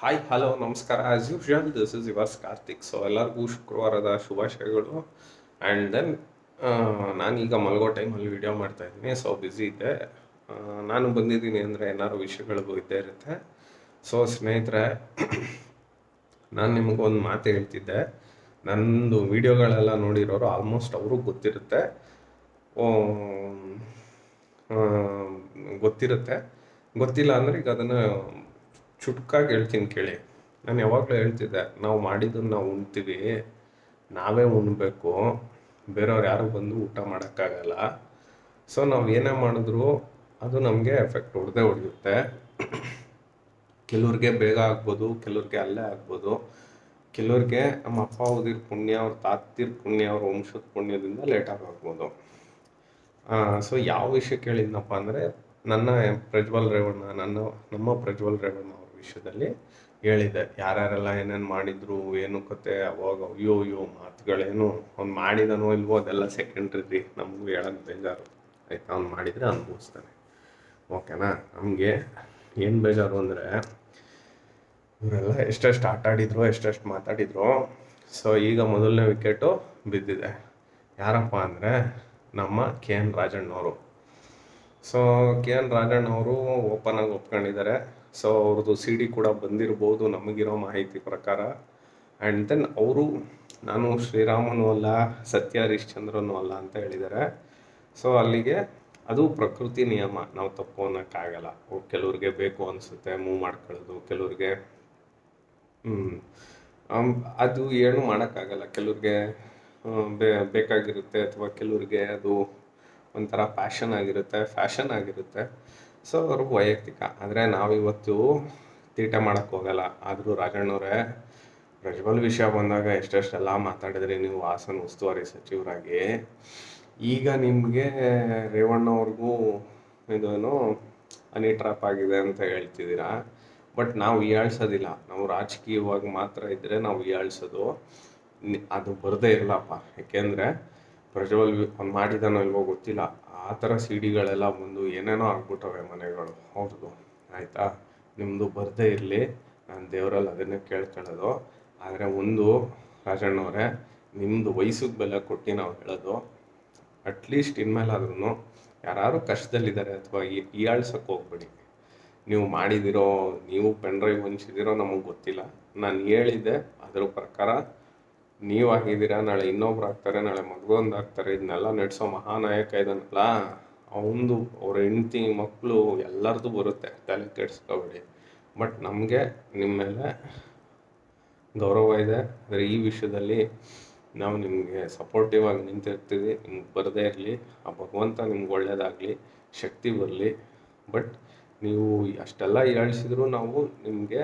Hi hello ನಮಸ್ಕಾರ. As usual this is yours Karthik so ಎಲ್ಲರಿಗೂ ಶುಕ್ರವಾರದ ಶುಭಾಶಯಗಳು. ಆ್ಯಂಡ್ ದೆನ್ ನಾನೀಗ ಮಲಗೋ ಟೈಮಲ್ಲಿ ವೀಡಿಯೋ ಮಾಡ್ತಾ ಇದ್ದೀನಿ. ಸೊ ಬ್ಯುಸಿ ಇದ್ದೆ ನಾನು ಬಂದಿದ್ದೀನಿ ಅಂದರೆ ಏನಾದ್ರು ವಿಷಯಗಳಿಗೂ ಇದ್ದೇ ಇರುತ್ತೆ. ಸೊ ಸ್ನೇಹಿತರೆ, ನಾನು ನಿಮಗೊಂದು ಮಾತು ಹೇಳ್ತಿದ್ದೆ. ನಂದು ವಿಡಿಯೋಗಳೆಲ್ಲ ನೋಡಿರೋರು ಆಲ್ಮೋಸ್ಟ್ ಅವ್ರಿಗೆ ಗೊತ್ತಿರುತ್ತೆ. ಗೊತ್ತಿರುತ್ತೆ. ಗೊತ್ತಿಲ್ಲ ಅಂದರೆ ಈಗ ಅದನ್ನು ಚುಟ್ಕಾಗಿ ಹೇಳ್ತೀನಿ ಕೇಳಿ. ನಾನು ಯಾವಾಗಲೂ ಹೇಳ್ತಿದ್ದೆ, ನಾವು ಮಾಡಿದ್ದನ್ನು ನಾವು ಉಣ್ತೀವಿ, ನಾವೇ ಉಣ್ಬೇಕು, ಬೇರೆಯವ್ರು ಯಾರು ಬಂದು ಊಟ ಮಾಡೋಕ್ಕಾಗಲ್ಲ. ಸೊ ನಾವು ಏನೇ ಮಾಡಿದ್ರು ಅದು ನಮಗೆ ಎಫೆಕ್ಟ್ ಹೊಡೆದೇ ಹೊಡೆಯುತ್ತೆ ಕೆಲವ್ರಿಗೆ ಬೇಗ ಆಗ್ಬೋದು, ಕೆಲವ್ರಿಗೆ ಅಲ್ಲೇ ಆಗ್ಬೋದು. ಕೆಲವ್ರಿಗೆ ನಮ್ಮ ಅಪ್ಪ ಓದಿರ ಪುಣ್ಯ, ಅವ್ರ ತಾತಿರ್ ಪುಣ್ಯ, ಅವ್ರ ವಂಶದ ಪುಣ್ಯದಿಂದ ಲೇಟಾಗಿ ಆಗ್ಬೋದು. ಸೊ ಯಾವ ವಿಷಯ ಕೇಳಿದ್ನಪ್ಪ ಅಂದರೆ, ನನ್ನ ಪ್ರಜ್ವಲ್ ರೇವಣ್ಣ, ನನ್ನ, ನಮ್ಮ ಪ್ರಜ್ವಲ್ ರೇವಣ್ಣ ವಿಷಯದಲ್ಲಿ ಹೇಳಿದೆ. ಯಾರ್ಯಾರೆಲ್ಲ ಏನೇನು ಮಾಡಿದ್ರು, ಏನು ಕತೆ, ಅವಾಗ ಅಯ್ಯೋ ಅಯ್ಯೋ, ಮಾತುಗಳೇನು ಅವ್ನು ಮಾಡಿದನೋ ಇಲ್ವೋ ಅದೆಲ್ಲ ಸೆಕೆಂಡ್ರಿ ನಮಗೂ ಹೇಳೋಕ್ಕೆ ಬೇಜಾರು. ಆಯ್ತಾ? ಅವ್ನು ಮಾಡಿದರೆ ಅನುಭವಿಸ್ತಾನೆ. ಓಕೆನಾ? ನಮಗೆ ಏನು ಬೇಜಾರು ಅಂದರೆ, ಇವರೆಲ್ಲ ಎಷ್ಟೆಷ್ಟು ಆಟ ಆಡಿದ್ರು ಎಷ್ಟೆಷ್ಟು ಮಾತಾಡಿದ್ರು, ಸೊ ಈಗ ಮೊದಲನೇ ವಿಕೆಟು ಬಿದ್ದಿದೆ. ಯಾರಪ್ಪ ಅಂದರೆ ನಮ್ಮ ಕೆ ಎನ್ ರಾಜಣ್ಣವರು. ಸೊ ಕೆ ಎನ್ ರಾಜಣ್ಣವರು ಓಪನ್ ಆಗಿ ಒಪ್ಕೊಂಡಿದ್ದಾರೆ. ಸೊ ಅವ್ರದ್ದು ಸಿ ಡಿ ಕೂಡ ಬಂದಿರ್ಬೋದು ನಮಗಿರೋ ಮಾಹಿತಿ ಪ್ರಕಾರ. ಆ್ಯಂಡ್ ದೆನ್ ಅವರು, ನಾನು ಶ್ರೀರಾಮನು ಅಲ್ಲ, ಸತ್ಯ ಹರಿಶ್ಚಂದ್ರನು ಅಲ್ಲ ಅಂತ ಹೇಳಿದ್ದಾರೆ. ಸೊ ಅಲ್ಲಿಗೆ ಅದು ಪ್ರಕೃತಿ ನಿಯಮ. ನಾವು ತಪ್ಪು ಅನ್ನೋಕ್ಕಾಗಲ್ಲ. ಕೆಲವ್ರಿಗೆ ಬೇಕು ಅನಿಸುತ್ತೆ ಮೂವ್ ಮಾಡ್ಕೊಳ್ಳೋದು, ಕೆಲವ್ರಿಗೆ. ಅದು ಏನು ಮಾಡೋಕ್ಕಾಗಲ್ಲ. ಕೆಲವ್ರಿಗೆ ಬೇಕಾಗಿರುತ್ತೆ ಅಥವಾ ಕೆಲವ್ರಿಗೆ ಅದು ಒಂಥರ ಪ್ಯಾಷನ್ ಆಗಿರುತ್ತೆ ಫ್ಯಾಷನ್ ಆಗಿರುತ್ತೆ. ಸೊ ಅವರು ವೈಯಕ್ತಿಕ. ಆದರೆ ನಾವಿವತ್ತು ತೀಟೆ ಮಾಡೋಕ್ಕೆ ಹೋಗಲ್ಲ. ಆದರೂ ರಾಜಣ್ಣವರೇ ಪ್ರಜ್ವಲ್ ವಿಷಯ ಬಂದಾಗ ಎಷ್ಟೆಷ್ಟೆಲ್ಲ ಮಾತಾಡಿದ್ರಿ ನೀವು ಹಾಸನ ಉಸ್ತುವಾರಿ ಸಚಿವರಾಗಿ. ಈಗ ನಿಮಗೆ ರೇವಣ್ಣವ್ರಿಗೂ ಇದೇನು ಹನಿ ಟ್ರಾಪ್ ಆಗಿದೆ ಅಂತ ಹೇಳ್ತಿದ್ದೀರಾ? ಬಟ್ ನಾವು ಹೀಯಾಳ್ಸೋದಿಲ್ಲ ನಾವು ರಾಜಕೀಯವಾಗಿ ಮಾತ್ರ ಇದ್ದರೆ ನಾವು ಹೀಯಾಳ್ಸೋದು ಅದು ಬರದೇ ಇರಲ್ಲಪ್ಪ. ಯಾಕೆಂದರೆ ಪ್ರಜ್ವಲ್ ಮಾಡಿದಾನೋ ಇಲ್ವೋ ಗೊತ್ತಿಲ್ಲ. ಆ ಥರ ಸಿ ಡಿಗಳೆಲ್ಲ ಬಂದು ಏನೇನೋ ಆಗ್ಬಿಟ್ಟವೆ ಮನೆಗಳು. ಅವ್ರದ್ದು ಆಯಿತಾ? ನಿಮ್ಮದು ಬರದೇ ಇರಲಿ. ನಾನು ದೇವರಲ್ಲಿ ಅದನ್ನೇ ಕೇಳ್ಕೊಳ್ಳೋದು ಆದರೆ ಒಂದು ರಾಜಣ್ಣವರೇ ನಿಮ್ಮದು ವಯಸ್ಸಿಗೆ ಬೆಲೆ ಕೊಟ್ಟು ನಾವು ಹೇಳೋದು ಅಟ್ಲೀಸ್ಟ್ ಇನ್ಮೇಲಾದ್ರೂ ಯಾರು ಕಷ್ಟದಲ್ಲಿದ್ದಾರೆ ಅಥವಾ ಹೀಯಾಳ್ಸಕ್ಕೆ ಹೋಗ್ಬೇಡಿ. ನೀವು ಮಾಡಿದಿರೋ, ನೀವು ಪೆನ್ ಡ್ರೈವ್ ಹಂಚಿದಿರೋ ನಮಗೆ ಗೊತ್ತಿಲ್ಲ. ನಾನು ಹೇಳಿದ್ದೆ ಅದ್ರ ಪ್ರಕಾರ ನೀವು ಆಗಿದ್ದೀರಾ? ನಾಳೆ ಇನ್ನೊಬ್ರು ಆಗ್ತಾರೆ, ನಾಳೆ ಮಗದೊಂದು ಆಗ್ತಾರೆ. ಇದನ್ನೆಲ್ಲ ನಡೆಸೋ ಮಹಾನಾಯಕ ಇದನ್ನಲ್ಲ ಅವನದು ಅವ್ರ ಹೆಂಡತಿ ಮಕ್ಕಳು ಎಲ್ಲರದು ಬರುತ್ತೆ. ತಲೆ ಕೆಡಿಸ್ಕೋಬೇಡಿ. ಬಟ್ ನಮಗೆ ನಿಮ್ಮ ಮೇಲೆ ಗೌರವ ಇದೆ. ಆದರೆ ಈ ವಿಷಯದಲ್ಲಿ ನಾವು ನಿಮಗೆ ಸಪೋರ್ಟಿವ್ ಆಗಿ ನಿಂತಿರ್ತೀವಿ. ನಿಮ್ಗೆ ಬರದೇ ಇರಲಿ. ಆ ಭಗವಂತ ನಿಮ್ಗೆ ಒಳ್ಳೇದಾಗಲಿ, ಶಕ್ತಿ ಬರಲಿ. ಬಟ್ ನೀವು ಅಷ್ಟೆಲ್ಲ ಹೀಯಾಳಿಸಿದ್ರು ನಾವು ನಿಮಗೆ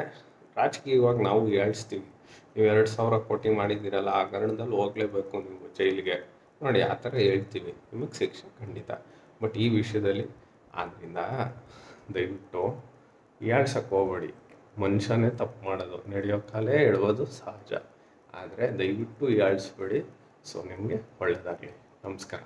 ರಾಜಕೀಯವಾಗಿ ನಾವು ಹೀಯಾಳಿಸ್ತೀವಿ ನೀವು ಎರಡು ಸಾವಿರ ಕೋಟಿ ಮಾಡಿದ್ದೀರಲ್ಲ, ಆ ಕಾರಣದಲ್ಲಿ ಹೋಗಲೇಬೇಕು ನೀವು ಜೈಲಿಗೆ. ನೋಡಿ, ಆ ಥರ ಹೇಳ್ತೀವಿ. ನಿಮಗೆ ಶಿಕ್ಷೆ ಖಂಡಿತ. ಬಟ್ ಈ ವಿಷಯದಲ್ಲಿ ಆದ್ದರಿಂದ ದಯವಿಟ್ಟು ಹೀಯಾಳ್ಸಕ್ಕೆ ಹೋಗ್ಬೇಡಿ. ಮನುಷ್ಯನೇ ತಪ್ಪು ಮಾಡೋದು. ನಡೆಯೋ ಕಾಲೇ ಹೇಳೋದು ಸಹಜ. ಆದರೆ ದಯವಿಟ್ಟು ಹೀಯಾಳಿಸ್ಬೇಡಿ ಸೊ, ನಿಮಗೆ ಒಳ್ಳೆಯದಾಗಲಿ. ನಮಸ್ಕಾರ.